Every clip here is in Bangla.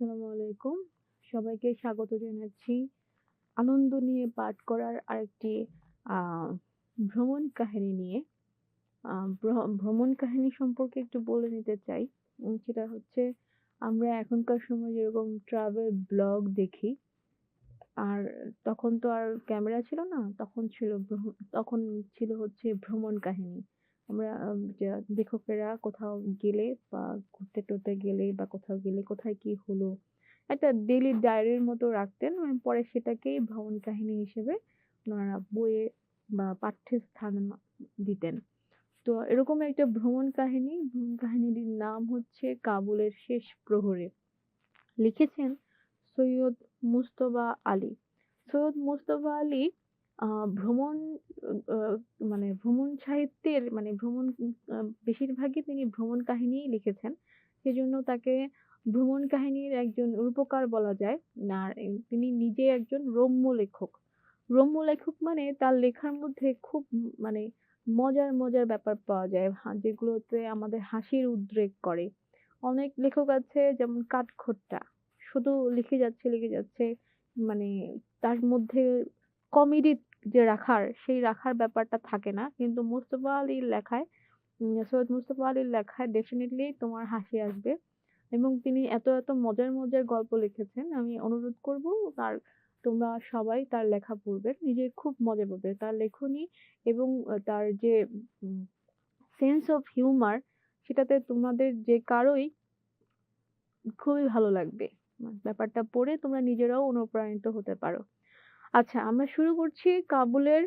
আসসালামু আলাইকুম। সবাইকে স্বাগত জানাচ্ছি। আনন্দ নিয়ে পাঠ করার আরেকটি ভ্রমণ কাহিনী নিয়ে। ভ্রমণ কাহিনী সম্পর্কে একটু বলে নিতে চাই। সেটা হচ্ছে আমরা এখনকার সময় যেরকম ট্রাভেল ব্লগ দেখি। আর তখন তো আর ক্যামেরা ছিল না। তখন ছিল তখন ছিল হচ্ছে ভ্রমণ কাহিনী। আমরা লেখকেরা কোথাও গেলে বা ঘুরতে-টুরতে গেলে বা কোথাও গেলে কোথায় কি হলো, একটা ডেইলি ডায়েরির মতো রাখতেন। পরে সেটাকেই ভ্রমণ কাহিনী হিসেবে উনারা বইয়ে বা পাঠ্যস্থান মা দিতেন। তো এরকম একটা ভ্রমণ কাহিনী, ভ্রমণ কাহিনীটির নাম হচ্ছে 'কাবুলের শেষ প্রহরে'। লিখেছেন সৈয়দ মুজতবা আলী। সৈয়দ মুজতবা আলী ভ্রমণ মানে ভ্রমণ সাহিত্যের মানে ভ্রমণ বেশিরভাগই তিনি ভ্রমণ কাহিনীই লিখেছেন। সেজন্য তাকে ভ্রমণ কাহিনীর একজন রূপকার বলা যায়। আর তিনি নিজে একজন রম্য লেখক। রম্য লেখক মানে তার লেখার মধ্যে খুব মানে মজার, মজার ব্যাপার পাওয়া যায়। যেগুলোতে আমাদের হাসির উদ্রেক করে। অনেক লেখক আছে যেমন কাঠখোট্টা। শুধু লিখে যাচ্ছে, লিখে যাচ্ছে। মানে তার মধ্যে কমেডি যে রাখার, সেই রাখার ব্যাপারটা থাকে না। কিন্তু মুস্তফা আলীর লেখায় সৈয়দ মুস্তফা আলীর লেখায় ডেফিনিটলি তোমার হাসি আসবে। এবং তিনি এত, এত মজার, মজার গল্প লিখেছেন। আমি অনুরোধ করব তার তোমরা সবাই তার লেখা পড়বে। নিজে খুব মজা পাবে। তার লেখনী এবং তার যে সেন্স অফ হিউমার সেটাতে তোমাদের যে কারোই খুবই ভালো লাগবে। ব্যাপারটা পড়ে তোমরা নিজেরাও অনুপ্রাণিত হতে পারো। আচ্ছা আমরা শুরু করছি কাবুলের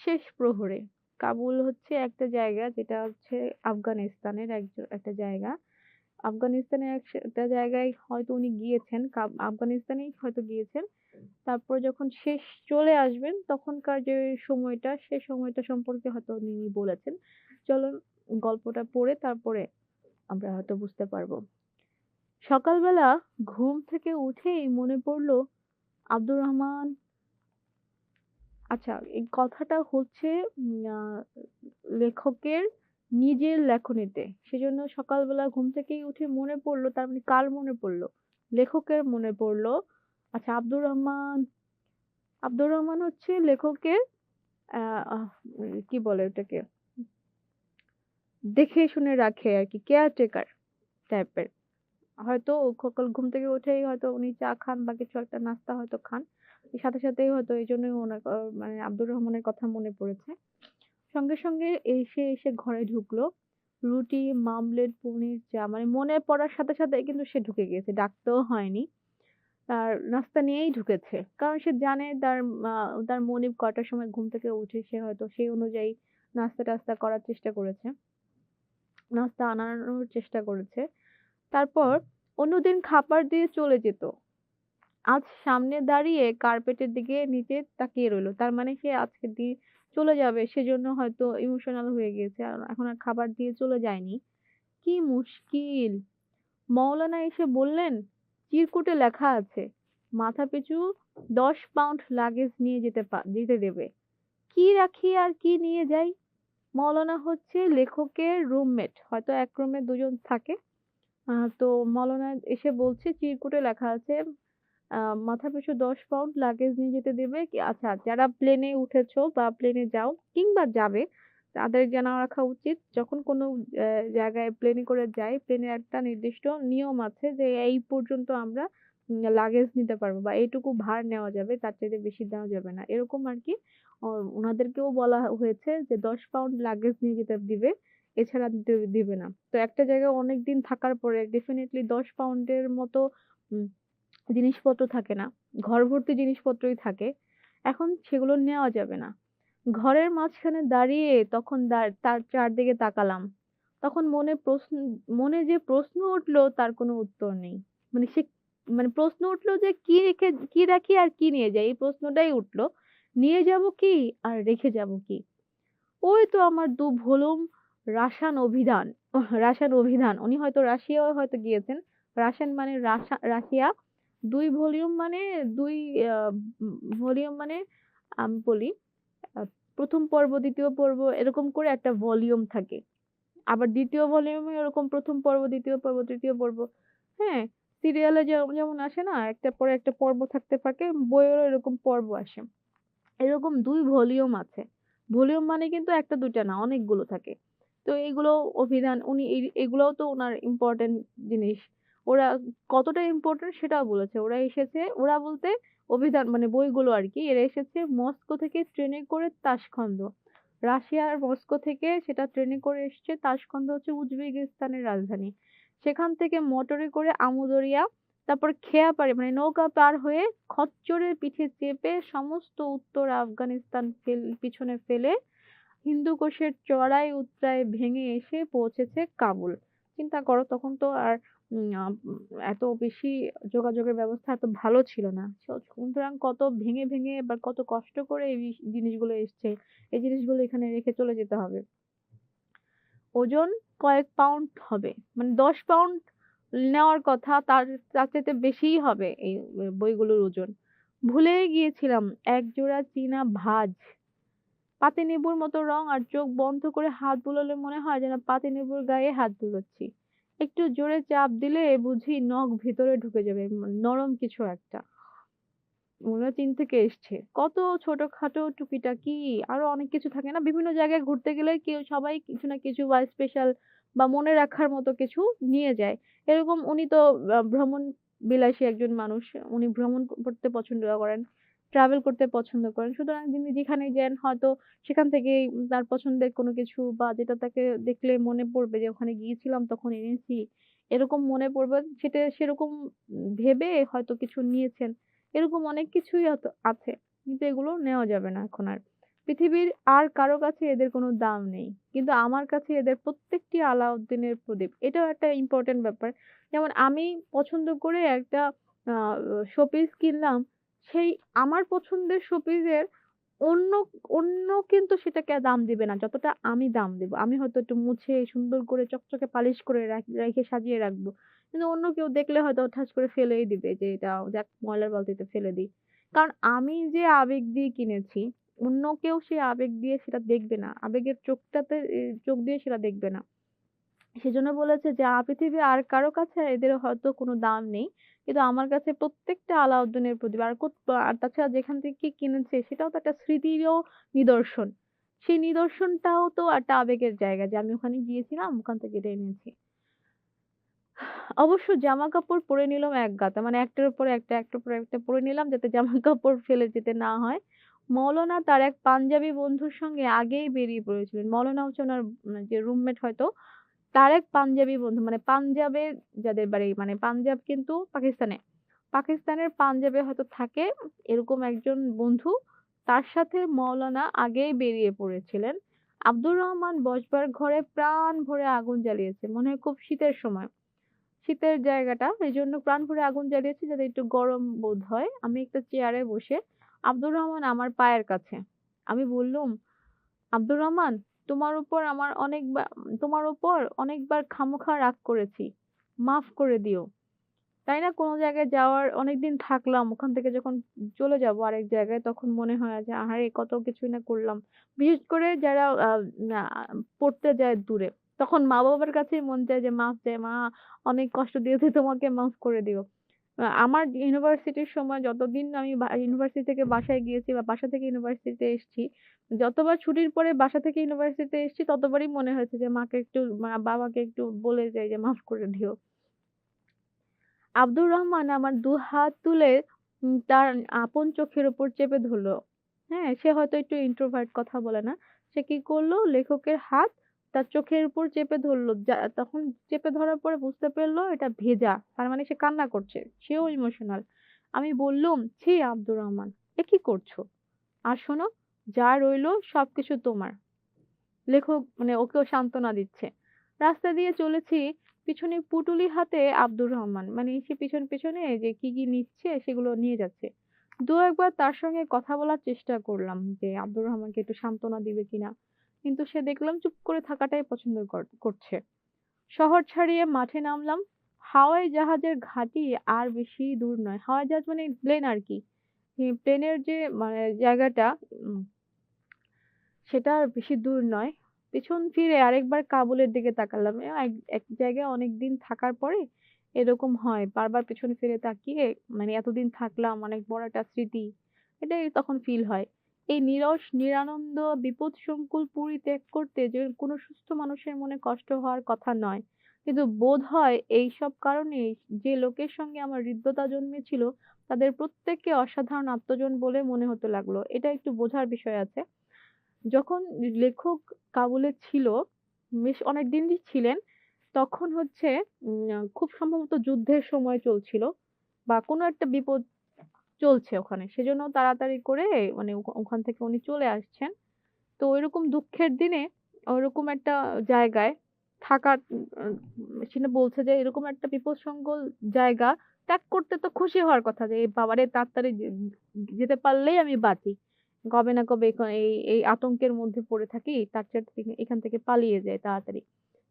শেষ প্রহরে। কাবুল হচ্ছে একটা জায়গা যেটা হচ্ছে আফগানিস্তানের একজ একটা জায়গা। আফগানিস্তানের এক একটা জায়গায় হয়তো উনি গিয়েছেন। আফগানিস্তানেই হয়তো গিয়েছেন। তারপর যখন শেষ চলে আসবেন তখনকার যে সময়টা, সে সময়টা সম্পর্কে হয়তো উনি বলেছেন। চলুন গল্পটা পড়ে তারপরে আমরা হয়তো বুঝতে পারব। সকালবেলা ঘুম থেকে উঠেই মনে পড়ল আব্দুর রহমান আচ্ছা এই কথাটা হচ্ছে লেখকের নিজের লেখনীতে। সেজন্য সকালবেলা ঘুম থেকেই উঠে মনে পড়ল, তার মানে কার মনে পড়ল, লেখকের মনে পড়ল আচ্ছা আব্দুর রহমান আব্দুর রহমান হচ্ছে লেখকের কি বলে ওটাকে? দেখে শুনে রাখে আরকি কেয়ারটেকার টাইপের। হয়তো সকাল ঘুম থেকে উঠেই হয়তো উনি চা খান বা কিছু একটা নাস্তা হয়তো খান। সাথে, সাথেই হয়তো এজন্যই উনার আ মানে আব্দুর রহমানের কথা মনে পড়েছে। সঙ্গে, সঙ্গে এসে, এসে ঘরে ঢুকলো। রুটি, মামলেট, পনির, চা মানে মনে পড়ার সাথে, সাথে কিন্তু সে ঢুকে গিয়েছে। ডাকতেও হয়নি। আর নাস্তা নিয়েই ঢুকেছে। কারণ সে জানে তার তার মনিব কয়টার সময় ঘুম থেকে উঠে সে হয়তো সেই অনুযায়ী নাস্তা-টাস্তা করার চেষ্টা করেছে। নাস্তা আনানোর চেষ্টা করেছে। তারপর অন্যদিন খাবার দিয়ে চলে যেত। আজ সামনে দাঁড়িয়ে কার্পেটের দিকে নিচে তাকিয়ে রইল। তার মানে সে আজকে দি চলে যাবে সেজন্য হয়তো ইমোশনাল হয়ে গিয়েছে। আর এখন আর খাবার দিয়ে চলে যায়নি। কি মুশকিল! মওলানা এসে বললেন, চিরকুটে লেখা আছে, মাথা পিছু দশ পাউন্ড লাগেজ নিয়ে যেতে যেতে দেবে। কি রাখি আর কি নিয়ে যাই? মৌলানা হচ্ছে লেখকের রুমমেট। হয়তো এক রুমে দুজন থাকে। তো মওলানা এসে বলছে চিরকুটে লেখা আছে আ মাথাপিছু ১০ পাউন্ড লাগেজ নিয়ে যেতে দেবে। কি আচ্ছা যারা প্লেনে উঠেছো বা প্লেনে যাও কিংবা যাবে তাদের জানা রাখা উচিত যখন কোনো জায়গায় প্লেনে করে যাই, প্লেনের একটা নির্দিষ্ট নিয়ম আছে যে এই পর্যন্ত আমরা লাগেজ নিতে পারব বা এইটুকু ভার নেওয়া যাবে তার চাইতে বেশি দেওয়া যাবে না। এরকম আরকি অ উনাদেরকেও বলা হয়েছে যে ১০ পাউন্ড লাগেজ নিয়ে যেতে দিবে। এছাড়া দিবে না। তো একটা জায়গায় অনেকদিন থাকার পরে ডেফিনিটলি ১০ পাউন্ডের মতো জিনিসপত্র থাকে না। ঘর ভর্তি জিনিসপত্রই থাকে। এখন সেগুলো নেওয়া যাবে না। ঘরের মাঝখানে দাঁড়িয়ে তখন তার চারদিকে তাকালাম। তখন মনে প্রশ্ন, মনে যে প্রশ্ন উঠল তার কোনো উত্তর নেই। মানে সে মানে প্রশ্ন উঠল যে কি রেখে, কি রাখি আর কি নিয়ে যাই? এই প্রশ্নটাই উঠল। নিয়ে যাব কি আর রেখে যাব কি? ওই তো আমার দু ভলুম রাসান অভিধান রাসান অভিধান। উনি হয়তো রাশিয়াও হয়তো গিয়েছেন। রাসান মানে রাসা রাশিয়া। দুই ভলিউম মানে ২ আ উম ভলিউম মানে আমি বলি প্রথম পর্ব, দ্বিতীয় পর্ব এরকম করে একটা ভলিউম থাকে। আবার ২য় ভলিউমে ওরকম প্রথম পর্ব, দ্বিতীয় পর্ব, ৩য় পর্ব, হ্যাঁ? সিরিয়ালে যেমন আসে না একটার পরে একটা পর্ব থাকতে থাকে, বইয়েরও এরকম পর্ব আসে। এরকম দুই ভলিউম আছে। ভলিউম মানে কিন্তু ১ টা ২ টা না অনেকগুলো থাকে। তো এগুলো অভিধান উনি এগুলোও তো ওনার ইম্পোর্টেন্ট জিনিস। ওরা কতটা ইম্পোর্টেন্ট সেটাও বলেছে। ওরা এসেছে ওরা বলতে অভিধান মানে বইগুলো আর কি এরা এসেছে মস্কো থেকে ট্রেনে করে তাসখন্দ রাশিয়ার মস্কো থেকে সেটা ট্রেনে করে এসছে। তাশখন্দ হচ্ছে উজবেকিস্তানের রাজধানী। সেখান থেকে মোটরে করে আমুদরিয়া, তারপর খেয়াপাড়ি মানে নৌকা পার হয়ে খচ্চরের পিঠে চেপে সমস্ত উত্তর আফগানিস্তান পিছনে ফেলে হিন্দুকুশের চড়াই উতরাই ভেঙে এসে পৌঁছেছে কাবুল। চিন্তা করো তখন তো আর এত বেশি যোগাযোগের ব্যবস্থা এত ভালো ছিল না। সুতরাং কত ভেঙে, ভেঙে বা কত কষ্ট করে এই জিনিসগুলো এসছে। এই জিনিসগুলো এখানে রেখে চলে যেতে হবে। ওজন কয়েক পাউন্ড হবে। মানে ১০ পাউন্ড নেওয়ার কথা তার তার চাইতে বেশিই হবে এই বইগুলোর ওজন। ভুলেই গিয়েছিলাম একজোড়া চীনা ভাজ। পাতিনেবুর মতো রং আর চোখ বন্ধ করে হাত বুলালে মনে হয় যেন পাতিনেবুর গায়ে হাত বুলোচ্ছি। একটু জোরে চাপ দিলে বুঝি নখ ভেতরে ঢুকে যাবে। নরম কিছু একটা। মনে চীন থেকে এসছে। কত ছোটখাটো টুকিটাকি, আরও অনেক কিছু থাকে না? বিভিন্ন জায়গায় ঘুরতে গেলে কেউ সবাই কিছু না কিছু বা স্পেশাল বা মনে রাখার মতো কিছু নিয়ে যায়। এরকম উনি তো ভ্রমণ বিলাসী একজন মানুষ। উনি ভ্রমণ করতে পছন্দ করেন। ট্রাভেল করতে পছন্দ করেন। সুতরাং তিনি যেখানেই যান, হয়তো সেখান থেকেই তার পছন্দের কোনো কিছু বা যেটা তাকে দেখলে মনে পড়বে যে, ওখানে গিয়েছিলাম, তখন এনেছি। এরকম মনে পড়বে সেটা সেরকম ভেবে হয়তো কিছু নিয়েছেন। এরকম অনেক কিছুই আছে। কিন্তু এগুলো নেওয়া যাবে না এখন আর। পৃথিবীর আর কারও কাছে এদের কোনো দাম নেই। কিন্তু আমার কাছে এদের প্রত্যেকটি আলাউদ্দিনের প্রদীপ। এটাও একটা ইম্পর্টেন্ট ব্যাপার। যেমন আমি পছন্দ করে একটা শোপিস কিনলাম। সেই আমার পছন্দের শোপিসের অন্য অন্য কিন্তু সেটাকে দাম দিবে না যতটা আমি দাম দিব। আমি হয়তো একটু মুছে সুন্দর করে চকচকে পালিশ করে রেখে সাজিয়ে রাখব। কিন্তু অন্য কেউ দেখলে হয়তো ঠাস করে ফেলেই দিবে যে এটা যাক ময়লার বালতিতে ফেলে দিই। কারণ আমি যে আবেগ দিয়ে কিনেছি, অন্য কেউ সেই আবেগ দিয়ে সেটা দেখবে না। আবেগের চোখটাতে চোখ দিয়ে সেটা দেখবে না। সেজন্য বলেছে যে আ পৃথিবীর আর কারও কাছে এদের হয়তো কোনো দাম নেই। কিন্তু আমার কাছে প্রত্যেকটা আলাউদ্দিনের প্রদীপ। আর আর তাছাড়া যেখান থেকে কিনেছে সেটাও তো একটা স্মৃতিরও নিদর্শন। সেই নিদর্শনটাও তো একটা আবেগের জায়গা যে আমি ওখানে গিয়েছিলাম ওখান থেকে এটা এনেছি। অবশ্য জামাকাপড় পরে নিলাম এক গাদা। মানে একটার উপরে একটা, একটার উপরে একটা পরে নিলাম যাতে জামা কাপড় ফেলে যেতে না হয়। মওলানা তার এক পাঞ্জাবি বন্ধুর সঙ্গে আগেই বেরিয়ে পড়েছিলেন। মওলানা হচ্ছে উনার যে রুমমেট হয়তো তার এক পাঞ্জাবি বন্ধু মানে পাঞ্জাবে যাদের বাড়ি মানে পাঞ্জাব কিন্তু পাকিস্তানে। পাকিস্তানের পাঞ্জাবে হয়তো থাকে এরকম একজন বন্ধু তার সাথে মওলানা আগেই বেরিয়ে পড়েছিলেন। আব্দুর রহমান বসবার ঘরে প্রাণ ভরে আগুন জ্বালিয়েছে। মনে হয় খুব শীতের সময়। শীতের জায়গাটা এই জন্য প্রাণ ভরে আগুন জ্বালিয়েছে যাতে একটু গরম বোধ হয়। আমি একটা চেয়ারে বসে আব্দুর রহমান আমার পায়ের কাছে। আমি বললুম, "আব্দুর রহমান তোমার উপর আমার অনেকবা তোমার উপর অনেকবার খামোখা রাগ করেছি। মাফ করে দিও।" তাই না? কোনো জায়গায় যাওয়ার অনেকদিন থাকলাম। ওখান থেকে যখন চলে যাব আরেক জায়গায় তখন মনে হয় যে আহারে কত কিছুই না করলাম। বিশেষ করে যারা পড়তে যায় দূরে। তখন মা-বাবার কাছেই মন চায় যে মাফ চাই, "মা অনেক কষ্ট দিয়েছি তোমাকে মাফ করে দিও।" আমার ইউনিভার্সিটির সময় যতদিন আমি ইউনিভার্সিটি থেকে বাসায় গিয়েছি বা বাসা থেকে ইউনিভার্সিটিতে এসছি, যতবার ছুটির পরে বাসা থেকে ইউনিভার্সিটিতে এসছি ততবারই মনে হয়েছে যে মাকে একটু বাবাকে একটু বলে যাই যে মাফ করে দিও। আব্দুর রহমান আমার দু হাত তুলে তার আপন চোখের উপর চেপে ধরল। হ্যাঁ? সে হয়তো একটু ইন্ট্রোভার্ট কথা বলে না। সে কি করল? লেখকের হাত তার চোখের উপর চেপে ধরল। তখন চেপে ধরার পরে বুঝতে পারল এটা ভেজা। তার মানে সে কান্না করছে। সেও ইমোশনাল। আমি বললুম, "ছি আব্দুর রহমান, এ কি করছ? আর শোনো, যা রইল সবকিছু তোমার।" লেখক মানে ওকেও সান্ত্বনা দিচ্ছে। রাস্তা দিয়ে চলেছি পিছনে পুটুলি হাতে আব্দুর রহমান। মানে সে পিছন, পিছনে যে কি, কি নিচ্ছে সেগুলো নিয়ে যাচ্ছে। দু একবার তার সঙ্গে কথা বলার চেষ্টা করলাম যে আব্দুর রহমানকে একটু সান্ত্বনা দিবে কিনা। কিন্তু সে দেখলাম চুপ করে থাকাটাই পছন্দ কর করছে। শহর ছাড়িয়ে মাঠে নামলাম। হাওয়াই জাহাজের ঘাঁটি আর বেশি দূর নয়। হাওয়াই জাহাজ মানে প্লেন আর কি প্লেনের যে মানে জায়গাটা সেটা আর বেশি দূর নয়। পেছন ফিরে আরেকবার কাবুলের দিকে তাকালাম। এক এক জায়গায় অনেকদিন থাকার পরে এরকম হয়। বারবার পেছনে ফিরে তাকিয়ে মানে এতদিন থাকলাম, অনেক বড় একটা স্মৃতি। এটাই তখন ফিল হয়। এই নিরস, নিরানন্দ, বিপদসংকুল পুরী ত্যাগ করতে যে কোনো সুস্থ মানুষের মনে কষ্ট হওয়ার কথা নয়। কিন্তু বোধ হয় এইসব কারণে যে লোকের সঙ্গে আমার হৃদ্যতা জন্মেছিল, তাদের প্রত্যেককে অসাধারণ আত্মজন বলে মনে হতে লাগল। এটা একটু বোঝার বিষয় আছে। যখন লেখক কাবুলে ছিল, বেশ অনেকদিনই ছিলেন। তখন হচ্ছে খুব সম্ভবত যুদ্ধের সময় চলছিল বা কোনো একটা বিপদ চলছে ওখানে। সেজন্য তাড়াতাড়ি করে মানে ওখান থেকে উনি চলে আসছেন। তো ঐরকম দুঃখের দিনে ওরকম একটা জায়গায় থাকার সেটা বলছে যে এরকম একটা বিপদসঙ্কুল জায়গা ত্যাগ করতে তো খুশি হওয়ার কথা যে বাবারে তাড়াতাড়ি যেতে পারলেই আমি বাঁচি। কবে না কবে এই এই আতঙ্কের মধ্যে পড়ে থাকি তার চেয়ে এখান থেকে পালিয়ে যাই তাড়াতাড়ি।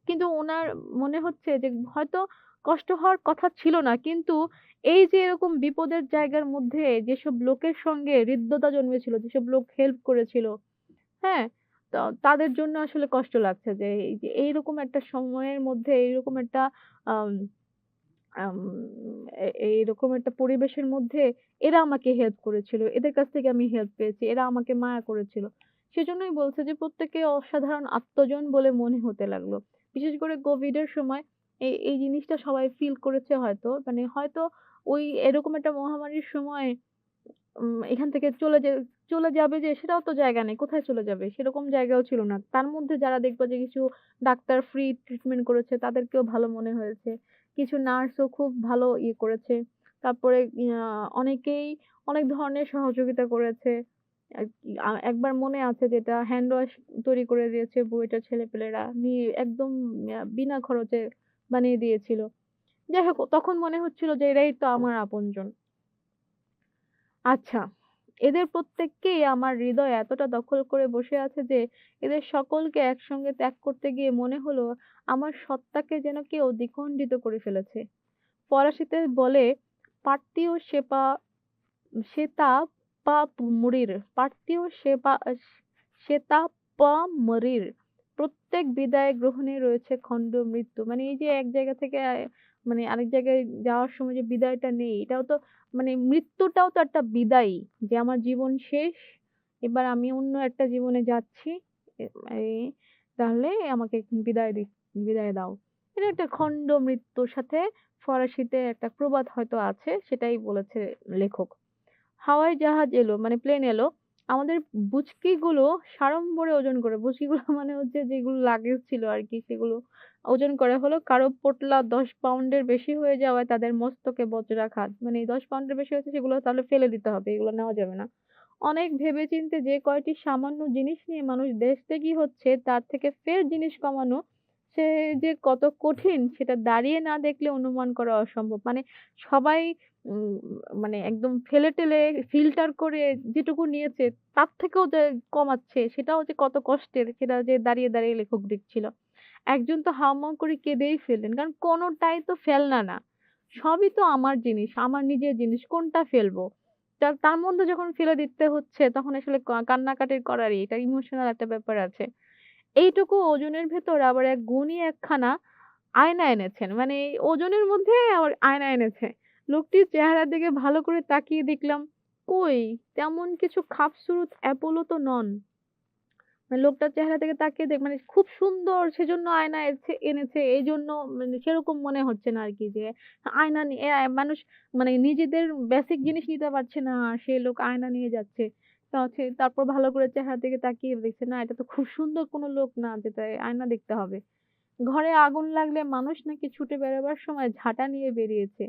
কিন্তু উনার মনে হচ্ছে যে হয়তো কষ্ট হওয়ার কথা ছিল না। কিন্তু এই যে এরকম বিপদের জায়গার মধ্যে যেসব লোকের সঙ্গে হৃদ্যতা জন্মেছিল, যেসব লোক হেল্প করেছিল, হ্যাঁ? তাদের জন্য আসলে কষ্ট লাগছে যে এই যে এইরকম একটা সময়ের মধ্যে এইরকম একটা এ এইরকম একটা পরিবেশের মধ্যে এরা আমাকে হেল্প করেছিল। এদের কাছ থেকে আমি হেল্প পেয়েছি। এরা আমাকে মায়া করেছিল। সেজন্যই বলছে যে প্রত্যেককে অসাধারণ আত্মজন বলে মনে হতে লাগল। বিশেষ করে কোভিড এর সময় এই এই জিনিসটা সবাই ফিল করেছে হয়তো। মানে হয়তো ওই এরকম একটা মহামারীর সময় এখান থেকে চলে যে, চলে যাবে যে, সেটাও তো জায়গা নেই। কোথায় চলে যাবে? সেরকম জায়গাও ছিল না। তার মধ্যে যারা দেখবা যে, কিছু ডাক্তার ফ্রি ট্রিটমেন্ট করেছে, তাদেরকেও ভালো মনে হয়েছে। কিছু নার্সও খুব ভালো ইয়ে করেছে। তারপরে অনেকেই অনেক ধরনের সহযোগিতা করেছে। এক একবার মনে আছে যেটা হ্যান্ড ওয়াশ তৈরি করে দিয়েছে বুয়েটের ছেলেপেলেরা। নিয়ে একদম বিনা খরচে বানিয়ে দিয়েছিল। যাই হোক তখন মনে হচ্ছিল যে এরাই তো আমার আপনজন। আচ্ছা, এদের প্রত্যেককেই আমার হৃদয় এতটা দখল করে বসে আছে যে এদের সকলকে একসঙ্গে ত্যাগ করতে গিয়ে মনে হলো আমার সত্তাকে যেন কেউ দ্বিখণ্ডিত করে ফেলেছে। ফরাসিতে বলে "পার্তিও সেপা সেতা পা মরির" পার্তিও সেপা সেতা পা মরির। প্রত্যেক বিদায় গ্রহণে রয়েছে খণ্ড মৃত্যু। মানে এই যে এক জায়গা থেকে মানে আরেক জায়গায় যাওয়ার সময় যে বিদায়টা নেই, এটাও তো মানে মৃত্যুটাও তো একটা বিদায়ই। যে আমার জীবন শেষ। এবার আমি অন্য একটা জীবনে যাচ্ছি। তাহলে আমাকে বিদায় দি, বিদায় দাও। এটা একটা খণ্ড মৃত্যুর সাথে ফরাসিতে একটা প্রবাদ হয়তো আছে, সেটাই বলেছে লেখক। হাওয়াই জাহাজ এলো মানে প্লেন এলো। আমাদের বুচকিগুলো সাড়ম্বরে ওজন করে। বুচকিগুলো মানে হচ্ছে যেগুলো লাগেজ ছিল আর কি, সেগুলো ওজন করা হলো। কারও পোঁটলা ১০ পাউন্ডের বেশি হয়ে যাওয়ায় তাদের মস্তকে বজ্রাঘাত। মানে ১০ পাউন্ডের বেশি হয়েছে সেগুলো তাহলে ফেলে দিতে হবে। এগুলো নেওয়া যাবে না। অনেক ভেবেচিন্তে যে কয়টি সামান্য জিনিস নিয়ে মানুষ দেশ দেশত্যাগী হচ্ছে, তার থেকে ফের জিনিস কমানো সে যে কত কঠিন সেটা দাঁড়িয়ে না দেখলে অনুমান করা অসম্ভব। মানে সবাই মানে একদম ফেলে-টেলে ফিল্টার করে যেটুকু নিয়েছে তার থেকেও যে কমাচ্ছে সেটাও যে কত কষ্টের সেটা যে দাঁড়িয়ে, দাঁড়িয়ে লেখক দেখছিল। একজন তো হাউমাউ করে কেঁদেই ফেললেন। কারণ কোনটাই তো ফেলনা না। সবই তো আমার জিনিস, আমার নিজের জিনিস কোনটা ফেলব? তা তার মধ্যে যখন ফেলে দিতে হচ্ছে তখন আসলে কান্নাকাটি করারই এটা ইমোশনাল একটা ব্যাপার আছে। এইটুকু ওজনের ভেতর আবার এক গুণী একখানা আয়না এনেছেন। মানে ওজনের মধ্যে আবার আয়না এনেছে। লোকটির চেহারার দিকে ভালো করে তাকিয়ে দেখলাম, কই তেমন কিছু খাপসুরুত অ্যাপোলো তো নন। মানে লোকটার চেহারা থেকে তাকিয়ে দেখ মানে খুব সুন্দর সেজন্য আয়না এনেছে। এইজন্য মানে সেরকম মনে হচ্ছে না আর কি যে আয়না মানুষ মানে নিজেদের বেসিক জিনিস নিতে পারছে না। সে লোক আয়না নিয়ে যাচ্ছে। হচ্ছে তারপর ভালো করে চেহারার দিকে তাকিয়ে দেখছে, না, এটা তো খুব সুন্দর কোনো লোক না যেটা আয়না দেখতে হবে। ঘরে আগুন লাগলে মানুষ নাকি ছুটে বেরোবার সময় ঝাঁটা নিয়ে বেরিয়েছে।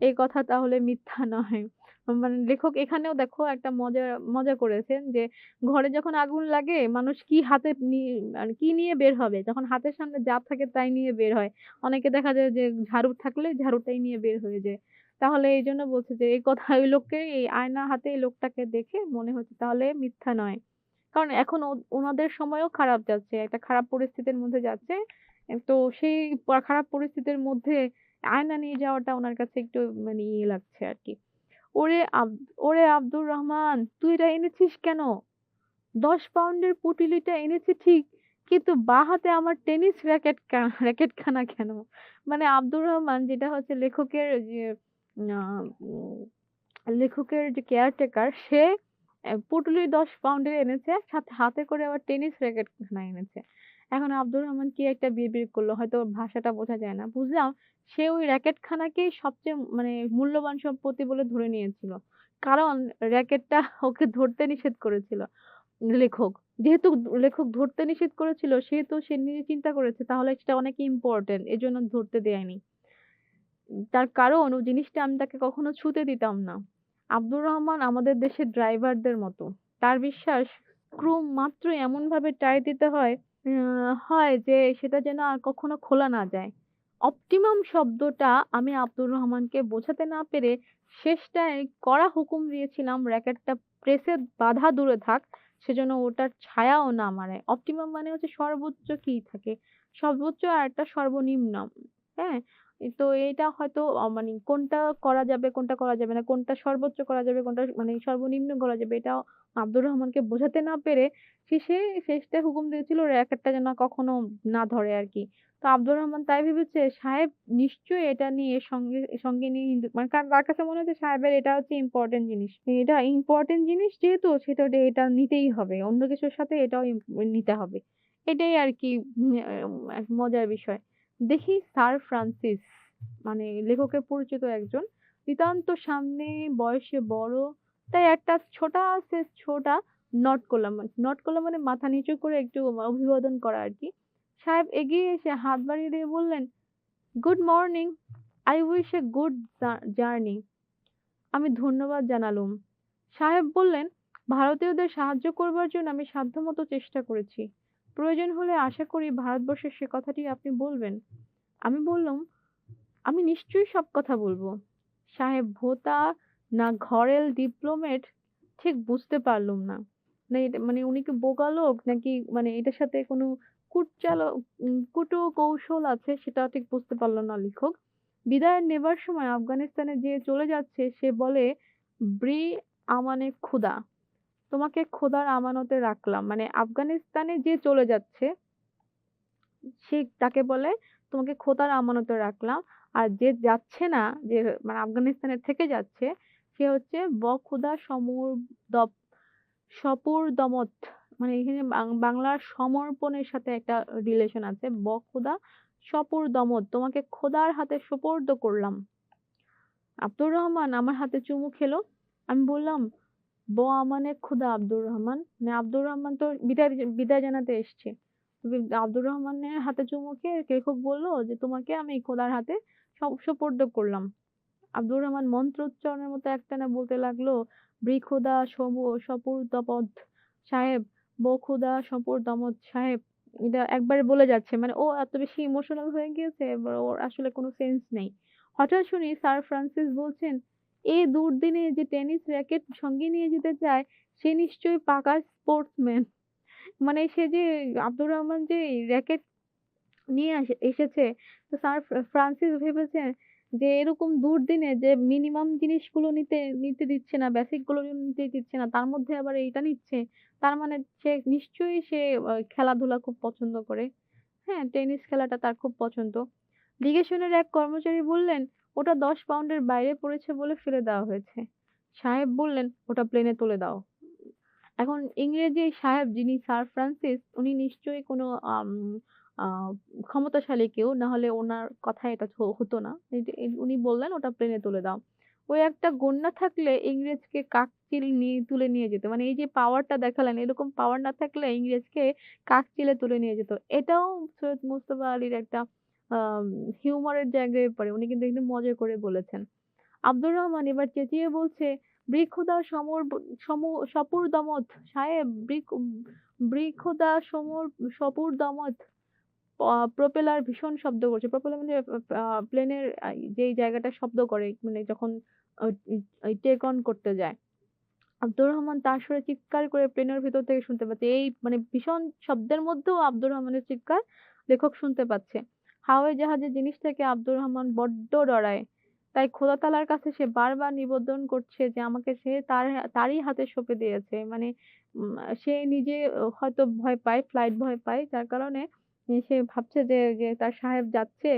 এই কথা তাহলে মিথ্যা নয়। মানে লেখক এখানেও দেখো একটা মজা মজা করেছেন যে ঘরে যখন আগুন লাগে মানুষ কি হাতে মানে কি নিয়ে বের হবে? যখন হাতের সামনে যা থাকে তাই নিয়ে বের হয়। অনেকে দেখা যায় যে ঝাড়ু থাকলে ঝাড়ুটাই নিয়ে বের হয়ে যায়। তাহলে এই জন্য বলছে যে, এই কথা ওই লোককে, এই আয়না হাতে এই লোকটাকে দেখে মনে হচ্ছে তাহলে মিথ্যা নয়। কারণ এখন ওনাদের সময়ও খারাপ যাচ্ছে। একটা খারাপ পরিস্থিতির মধ্যে যাচ্ছে। তো সেই খারাপ পরিস্থিতির মধ্যে আয়না নিয়ে যাওয়াটা ওনার কাছে একটু মানে ইয়ে লাগছে আর কি ওরে ওরে আব্দুর রহমান, তুই এটা এনেছিস কেন? ১০ পাউন্ডের পুঁটুলিটা এনেছি ঠিক। কিন্তু বাঁ হাতে আমার টেনিস র‍্যাকেট কা, র‍্যাকেটখানা কেন? মানে আব্দুর রহমান যেটা হচ্ছে লেখকের যে উম লেখকের যে কেয়ারটেকার সে পুঁটুলি ১০ পাউন্ডের এনেছে, সাথে হাতে করে আবার টেনিস র‍্যাকেটখানা এনেছে। এখন আব্দুর রহমান কি একটা বিড়বিড় করল, হয়তো ভাষাটা বোঝা যায় না। বুঝলাম সে ওই র‍্যাকেটখানাকেই সবচেয়ে মানে মূল্যবান সম্পত্তি বলে ধরে নিয়েছিল। কারণ র‍্যাকেটটা ওকে ধরতে নিষেধ করেছিল লেখক। যেহেতু লেখক ধরতে নিষেধ করেছিল সেহেতু সে নিজে চিন্তা করেছে তাহলে সেটা অনেক ইম্পোর্টেন্ট এজন্য ধরতে দেয়নি। তার কারণ ও জিনিসটা আমি তাকে কখনো ছুঁতে দিতাম না। আব্দুর রহমান আমাদের দেশের ড্রাইভারদের মতো। তার বিশ্বাস স্ক্রু মাত্র এমনভাবে টাইট দিতে হয় হয় যে সেটা যেন আর কখনো খোলা না যায়। অপটিমাম শব্দটা আমি আব্দুর রহমানকে বোঝাতে না পেরে শেষটায় কড়া হুকুম দিয়েছিলাম, র‍্যাকেটটা প্রেসে বাঁধা দূরে থাক। সেজন্য ওটার ছায়াও না মাড়ায়। অপটিমাম মানে হচ্ছে সর্বোচ্চ কি থাকে? সর্বোচ্চ আর একটা সর্বনিম্ন। হ্যাঁ? তো এটা হয়তো মানে কোনটা করা যাবে, কোনটা করা যাবে না, কোনটা সর্বোচ্চ করা যাবে, কোনটা মানে সর্বনিম্ন করা যাবে এটাও আব্দুর রহমানকে বোঝাতে না পেরে শেষে শেষটায় হুকুম দিয়েছিল র‍্যাকেটটা যেন কখনো না ধরে আর কি তো আব্দুর রহমান তাই ভেবেছে সাহেব নিশ্চয়ই এটা নিয়ে সঙ্গে সঙ্গে নিয়ে কিন্তু মানে কার তার কাছে মনে হচ্ছে সাহেবের এটা হচ্ছে ইম্পোর্টেন্ট জিনিস। এটা ইম্পোর্টেন্ট জিনিস যেহেতু সেটা এটা নিতেই হবে। অন্য কিছুর সাথে এটাও নিতে হবে। এটাই আর কি মজার বিষয়। দেখি স্যার ফ্রান্সিস মানে লেখকের পরিচিত একজন। নিতান্ত সামনে বয়সে বড়। তাই একটা ছোটা সে ছোটা নট করলাম। নড করলাম মানে মাথা নিচু করে একটু অভিবাদন করা আর কি সাহেব এগিয়ে এসে হাত বাড়িয়ে দিয়ে বললেন, "good morning. I wish a good journey" আমি ধন্যবাদ জানালুম। সাহেব বললেন, "ভারতীয়দের সাহায্য করবার জন্য আমি সাধ্যমত চেষ্টা করেছি। প্রয়োজন হলে আশা করি ভারতবর্ষের সে কথাটি আপনি বলবেন।" আমি বললাম "আমি নিশ্চয়ই সব কথা বলব।" সাহেব ভোতা না ঘরেল ডিপ্লোমেট ঠিক বুঝতে পারলুম না। না মানে উনি কি বোকা লোক নাকি মানে এটার সাথে কোনো কুটচাল কুটু কৌশল আছে সেটা ঠিক বুঝতে পারল না লেখক। বিদায় নেবার সময় আফগানিস্তানে যে চলে যাচ্ছে সে বলে, "ব্রি আমানে খুদা" তোমাকে খোদার আমানতে রাখলাম। মানে আফগানিস্তানে যে চলে যাচ্ছে সে তাকে বলে, "তোমাকে খোদার আমানতে রাখলাম।" আর যে যাচ্ছে না, যে মানে আফগানিস্তানে থেকে যাচ্ছে সে হচ্ছে বখুদা সমর দপ সপুরদমত মানে এখানে বাংলার সমর্পণের সাথে একটা রিলেশন আছে। বখুদা সপুরদমত তোমাকে খোদার হাতে সোপর্দ করলাম। আব্দুর রহমান আমার হাতে চুমু খেলো। আমি বললাম, "ব আমানে খুদা আব্দুর রহমান।" মানে আব্দুর রহমান তো বিদায় বিদায় জানাতে এসছে। আব্দুর রহমানের হাতে চুমু খেয়ে লেখক বলল যে, "তোমাকে আমি খোদার হাতে সোপর্দ করলাম।" আব্দুর রহমান মন্ত্র উচ্চারণের মতো একটানে বলতে লাগল, "ব্রিখুদা সমু সপুরদমত সাহেব, বখুদা সপুরদমত সাহেব" এটা একবারে বলে যাচ্ছে। মানে ও এত বেশি ইমোশনাল হয়ে গিয়েছে এবার ওর আসলে কোনো সেন্স নেই। হঠাৎ শুনি স্যার ফ্রান্সিস বলছেন, "এ দুর্দিনে যে টেনিস র‍্যাকেট সঙ্গে নিয়ে যেতে চায় সে নিশ্চয়ই পাকা স্পোর্টসম্যান।" মানে সে যে আব্দুর রহমান যে র‍্যাকেট নিয়ে এসেছে তো স্যার ফ্রান্সিস ভেবেছে যে এরকম দুর্দিনে যে মিনিমাম জিনিসগুলো নিতে নিতে দিচ্ছে না, বেসিকগুলো নিতে দিচ্ছে না, তার মধ্যে আবার এইটা নিচ্ছে। তার মানে সে নিশ্চয়ই সে খেলাধুলা খুব পছন্দ করে। হ্যাঁ, টেনিস খেলাটা তার খুব পছন্দ। লিগেশনের এক কর্মচারী বললেন, "ওটা ১০ পাউন্ডের বাইরে পড়েছে বলে ফেলে দেওয়া হয়েছে।" সাহেব বললেন, "ওটা প্লেনে তুলে দাও।" এখন ইংরেজি সাহেব যিনি স্যার ফ্রান্সিস উনি নিশ্চয়ই কোনো ক্ষমতাশালী কেউ। না হলে উনার কথায় এটা হতো না। উনি বললেন, "ওটা প্লেনে তুলে দাও।" ওই একটা গন্যা থাকলে ইংরেজকে কাকচিল নিয়ে তুলে নিয়ে যেত। মানে এই যে পাওয়ারটা দেখালেন এরকম পাওয়ার না থাকলে ইংরেজকে কাকচিলে তুলে নিয়ে যেত। এটাও সৈয়দ মুস্তফা আলীর একটা হিউমারের জায়গায় পড়ে। উনি কিন্তু একদম মজা করে বলেছেন। আব্দুর রহমান এবার চেঁচিয়ে বলছে, "ব্রিখুদা সমর সমু সপুরদমত সাহেব ব্রিক ব্রিখুদা সমর সপুরদমত" প প্রপেলার ভীষণ শব্দ করছে। প্রপেলার মানে প্লেনের যেই জায়গাটা শব্দ করে মানে যখন টেক অন করতে যায়। আব্দুর রহমান তার সুরে চিৎকার করে প্লেনের ভেতর থেকে শুনতে পাচ্ছে। এই মানে ভীষণ শব্দের মধ্যেও আব্দুর রহমানের চিৎকার লেখক শুনতে পাচ্ছে। হাওয়াই জাহাজের জিনিস থেকে আব্দুর রহমান বড্ড ডরায়। তাই খোদা তাআলার কাছে সে বারবার নিবেদন করছে যে আমাকে সে তার তারই হাতে সঁপে দিয়েছে। মানে সে নিজে হয়তো ভয় পায়, ফ্লাইট ভয় পায়। যার কারণে সে ভাবছে যে, যে তার সাহেব যাচ্ছে,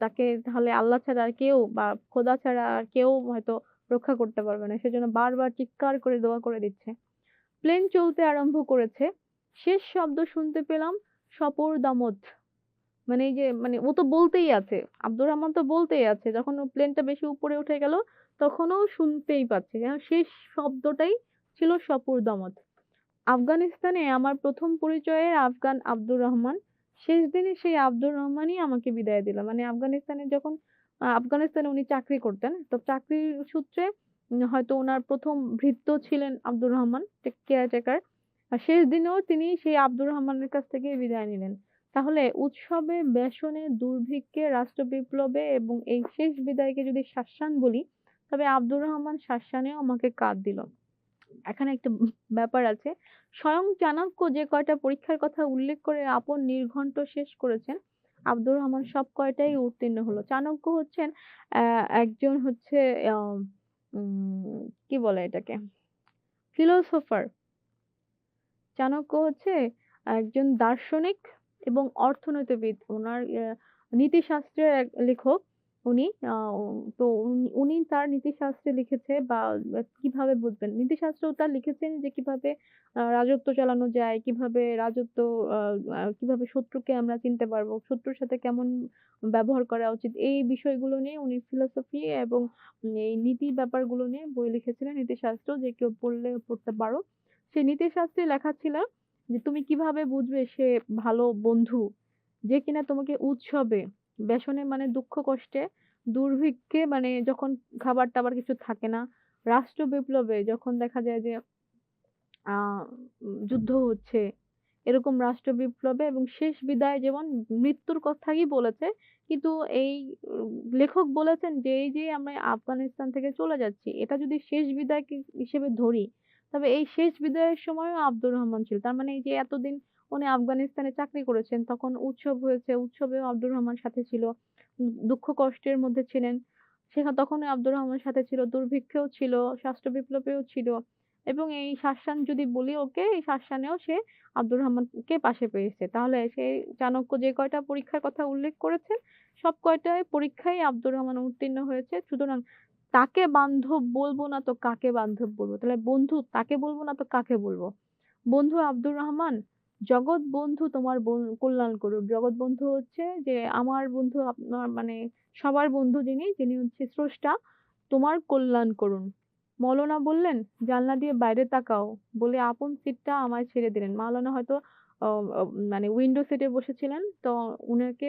তাকে তাহলে আল্লাহ ছাড়া আর কেউ বা খোদা ছাড়া আর কেউ হয়তো রক্ষা করতে পারবে না। সেজন্য বারবার চিৎকার করে দোয়া করে দিচ্ছে। প্লেন চলতে আরম্ভ করেছে। শেষ শব্দ শুনতে পেলাম সপর দামত। মানে এই যে মানে ও তো বলতেই আছে। আব্দুর রহমান তো বলতেই আছে। যখন প্লেনটা বেশি উপরে উঠে গেল, তখনও শুনতেই পাচ্ছে। যেন শেষ শব্দটাই ছিল সপুর দামত। আফগানিস্তানে আমার ১ম পরিচয়ের আফগান আব্দুর রহমান। শেষ দিনে সেই আব্দুর রহমানই আমাকে বিদায় দিল। মানে আফগানিস্তানে যখন আফগানিস্তানে উনি চাকরি করতেন। তো চাকরির সূত্রে হয়তো ওনার প্রথম ভৃত্য ছিলেন আব্দুর রহমান, কেয়ারটেকার। শেষ দিনেও তিনি সেই আব্দুর রহমানের কাছ থেকেই বিদায় নিলেন। তাহলে উৎসবে, ব্যাসনে, দুর্ভিক্ষে, রাষ্ট্র বিপ্লবে এবং এই শেষ বিদায়কে যদি শাসান বলি, তবে আব্দুর রহমান শাসানেও আমাকে কাঁদ দিল। এখানে একটা ব্যাপার আছে। স্বয়ং চাণক্য যে কয়টা পরীক্ষার কথা উল্লেখ করে আপন নির্ঘণ্ট শেষ করেছেন, আব্দুর রহমান সব কয়টাই উত্তীর্ণ হলো। চাণক্য হচ্ছেন একজন হচ্ছে কি বলে এটাকে? ফিলোসোফার। চাণক্য হচ্ছে একজন দার্শনিক এবং অর্থনীতিবিদ। ইয়া নীতিশাস্ত্রের এক লেখক উনি। তো উনি তার নীতিশাস্ত্রে লিখেছে বা কীভাবে বুঝবেন? নীতিশাস্ত্রেও তার লিখেছেন যে কীভাবে রাজত্ব চালানো যায়, কীভাবে রাজত্ব কীভাবে শত্রুকে আমরা চিনতে পারব, শত্রুর সাথে কেমন ব্যবহার করা উচিত। এই বিষয়গুলো নিয়ে উনি ফিলোসফি এবং এই নীতির ব্যাপারগুলো নিয়ে বই লিখেছিলেন নীতিশাস্ত্র যে কেউ পড়লে পড়তে পারো। সেই নীতিশাস্ত্রে লেখা ছিল যে তুমি কীভাবে বুঝবে সে ভালো বন্ধু? যে কিনা তোমাকে উৎসবে, বেসনে মানে দুঃখ কষ্টে, দুর্ভিক্ষে মানে যখন খাবার-টাবার কিছু থাকে না, রাষ্ট্র বিপ্লবে যখন দেখা যায় যে যুদ্ধ হচ্ছে, এরকম রাষ্ট্র বিপ্লবে এবং শেষ বিদায় যেমন মৃত্যুর কথাই বলেছে। কিন্তু এই লেখক বলেছেন যে এই যে আমরা আফগানিস্তান থেকে চলে যাচ্ছি, এটা যদি শেষ বিদায় হিসেবে ধরি, তবে এই শেষ বিদায়ের সময়ও আব্দুর রহমান ছিল। তার মানে এই যে এতদিন উনি আফগানিস্তানে চাকরি করেছেন, তখন উৎসব হয়েছে, উৎসবেও আব্দুর রহমান সাথে ছিল। দুঃখ কষ্টের মধ্যে ছিলেন। সেখা তখনও আব্দুর রহমান সাথে ছিল, দুর্ভিক্ষেও ছিল, রাষ্ট্র বিপ্লবেও ছিল। এবং এই শাসান যদি বলি ওকে, এই শাসানেও সে আব্দুর রহমানকে পাশে পেয়েছে। তাহলে সে চাণক্য যে কয়টা পরীক্ষার কথা উল্লেখ করেছে, সব কয়টাই পরীক্ষায় আব্দুর রহমান উত্তীর্ণ হয়েছে। সুতরাং তাকে বান্ধব বলব না তো কাকে বান্ধব বলব? তাহলে বন্ধু তাকে বলব না তো কাকে বলব? বন্ধু আব্দুর রহমান, জগৎ বন্ধু তোমার কল্যাণ করুক। জগৎ বন্ধু হচ্ছে যে আমার বন্ধু আপনার মানে সবার বন্ধু যিনি, যিনি হচ্ছে স্রষ্টা, তোমার কল্যাণ করুন। মওলানা বললেন, জানলা দিয়ে বাইরে তাকাও বলে আপন সিটটা আমায় ছেড়ে দিলেন। মাওলানা হয়তো মানে উইন্ডো সিটে বসেছিলেন। তো উনাকে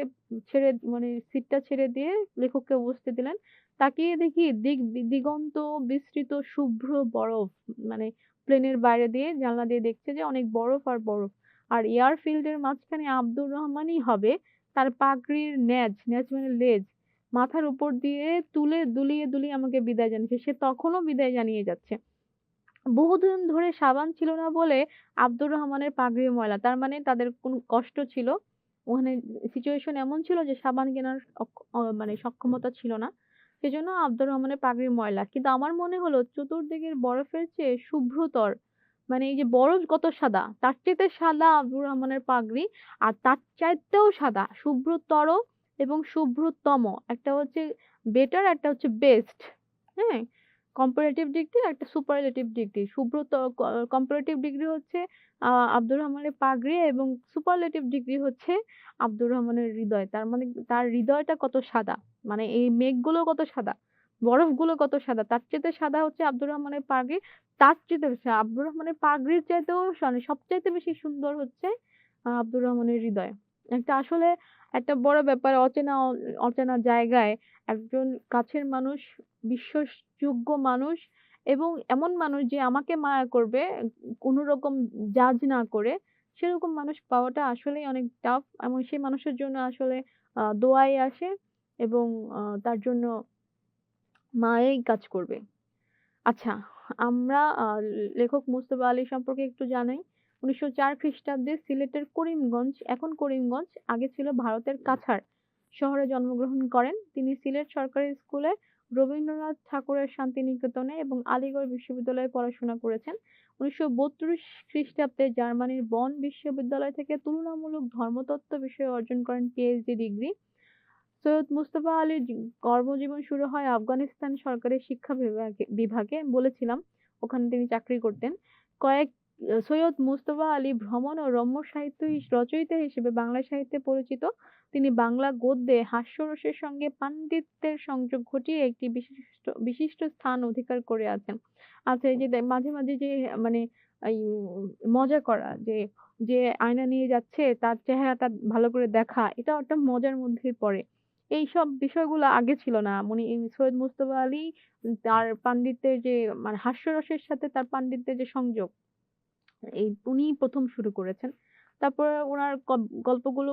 ছেড়ে মানে সিটটা ছেড়ে দিয়ে লেখককে বসতে দিলেন। তাকিয়ে দেখি দিক দিগন্ত বিস্তৃত শুভ্র বরফ। মানে প্লেনের বাইরে দিয়ে জানলা দিয়ে দেখছে যে অনেক বরফ আর বরফ। আর এয়ারফিল্ডের মাঝখানে আব্দুর রহমানই হবে। তার পাগড়ির নেজ, নেজ মানে লেজ, মাথার উপর দিয়ে তুলে দুলিয়ে, দুলিয়ে আমাকে বিদায় জানিয়েছে। সে তখনও বিদায় জানিয়ে যাচ্ছে। বহুদিন ধরে সাবান ছিল না বলে আব্দুর রহমানের পাগড়ি ময়লা। তার মানে তাদের কোন কষ্ট ছিল। ওখানে সিচুয়েশন এমন ছিল যে সাবান কেনার মানে সক্ষমতা ছিল না। সেজন্য আব্দুর রহমানের পাগড়ি ময়লা। কিন্তু আমার মনে হলো চতুর্দিকের বরফের চেয়ে শুভ্রতর। মানে এই যে বরফ কত সাদা, তার চাইতে সাদা আব্দুর রহমানের পাগড়ি। আর তার চাইতেও সাদা, শুভ্রতর এবং শুভ্রতম। একটা হচ্ছে বেটার, একটা হচ্ছে বেস্ট। হ্যাঁ? কম্পারেটিভ ডিগ্রি একটা superlative degree. Subrata comparative degree হচ্ছে আব্দুর রহমানের পাগড়ি এবং সুপারলেটিভ ডিগ্রি হচ্ছে আব্দুর রহমানের হৃদয়। তার মানে তার হৃদয়টা কত সাদা। মানে এই মেঘগুলো কত সাদা, বরফগুলো কত সাদা। তার চাইতে সাদা হচ্ছে আব্দুর রহমানের পাগড়ি। তার বেশি আব্দুর রহমানের পাগড়ির চাইতেও মানে সবচাইতে বেশি সুন্দর হচ্ছে আব্দুর রহমানের হৃদয়। একটা আসলে একটা বড় ব্যাপার অচেনা অচেনা জায়গায় একজন কাছের মানুষ, বিশ্বাসযোগ্য মানুষ এবং এমন মানুষ যে আমাকে মায়া করবে কোনো রকম জাজ না করে, সেরকম মানুষ পাওয়াটা আসলেই অনেক টাফ এবং সেই মানুষের জন্য আসলে দোয়াই আসে এবং তার জন্য মায়াই কাজ করবে। আচ্ছা, আমরা লেখক মুস্তফা আলী সম্পর্কে একটু জানাই। ১৯০৪ খ্রিস্টাব্দে সিলেটের করিমগঞ্জ, এখন করিমগঞ্জ, আগে ছিল ভারতের কাছাড় শহরে জন্মগ্রহণ করেন। তিনি সিলেট সরকারি স্কুলে রবীন্দ্রনাথ ঠাকুরের শান্তিনিকেতনে এবং আলিগড় বিশ্ববিদ্যালয়ে পড়াশোনা করেছেন। ১৯৩২ খ্রিস্টাব্দে জার্মানির বন বিশ্ববিদ্যালয় থেকে তুলনামূলক ধর্মতত্ত্ব বিষয়ে অর্জন করেন পিএইচডি ডিগ্রি। সৈয়দ মুজতবা আলীর কর্মজীবন শুরু হয় আফগানিস্তান সরকারের শিক্ষা বিভাগে বিভাগে বলেছিলাম, ওখানে তিনি চাকরি করতেন। কয়েক সৈয়দ মুজতবা আলী ভ্রমণ ও রম্য সাহিত্য রচয়িতা হিসেবে বাংলা সাহিত্যে পরিচিত। তিনি বাংলা গদ্যে হাস্যরসের সঙ্গে পাণ্ডিত্যের সংযোগ ঘটিয়ে একটি বিশিষ্ট বিশিষ্ট স্থান অধিকার করে আছেন। আছে যে মাঝে, মাঝে যে মানে মজা করা যে, যে আয়না নিয়ে যাচ্ছে তার চেহারাটা ভালো করে দেখা, এটা একটা মজার মধ্যেই পড়ে। এইসব বিষয়গুলো আগে ছিল না। মনি সৈয়দ মুজতবা আলী তার পান্ডিত্যের যে মানে হাস্যরসের সাথে তার পান্ডিত্যের যে সংযোগ, এই উনিই ১ম শুরু করেছেন। তারপরে উনার গ গল্পগুলো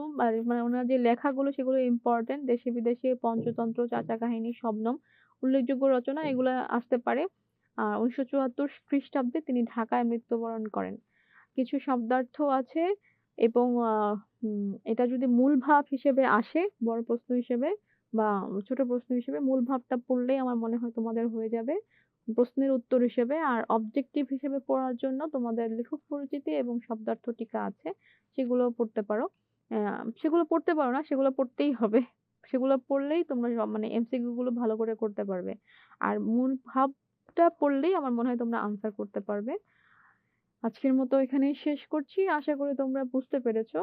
মানে ওনার যে লেখাগুলো সেগুলো ইম্পোর্টেন্ট। দেশে বিদেশে পঞ্চতন্ত্র, চাচা কাহিনী, শবনম উল্লেখযোগ্য রচনা এগুলা আসতে পারে। আর উনিশশো চুয়াত্তর খ্রিস্টাব্দে তিনি ঢাকায় মৃত্যুবরণ করেন। কিছু শব্দার্থ আছে এবং এটা যদি মূল ভাব হিসেবে আসে, বড় প্রশ্ন হিসেবে বা ছোট প্রশ্ন হিসেবে মূল ভাবটা পড়লেই আমার মনে হয় তোমাদের হয়ে যাবে। প্রশ্নের উত্তর হিসেবে আর অবজেক্টিভ হিসেবে পড়ার জন্য তোমাদের লেখক পরিচিতি এবং শব্দার্থ টিকা আছে। সেগুলোও পড়তে পারো। সেগুলো পড়তে পারো না, সেগুলো পড়তেই হবে। সেগুলো পড়লেই তোমরা মানে এমসিকিউ গুলো ভালো করে করতে পারবে। আর মূল ভাবটা পড়লেই আমার মনে হয় তোমরা আনসার করতে পারবে। আজকের মতো এখানেই শেষ করছি। আশা করি তোমরা বুঝতে পেরেছ।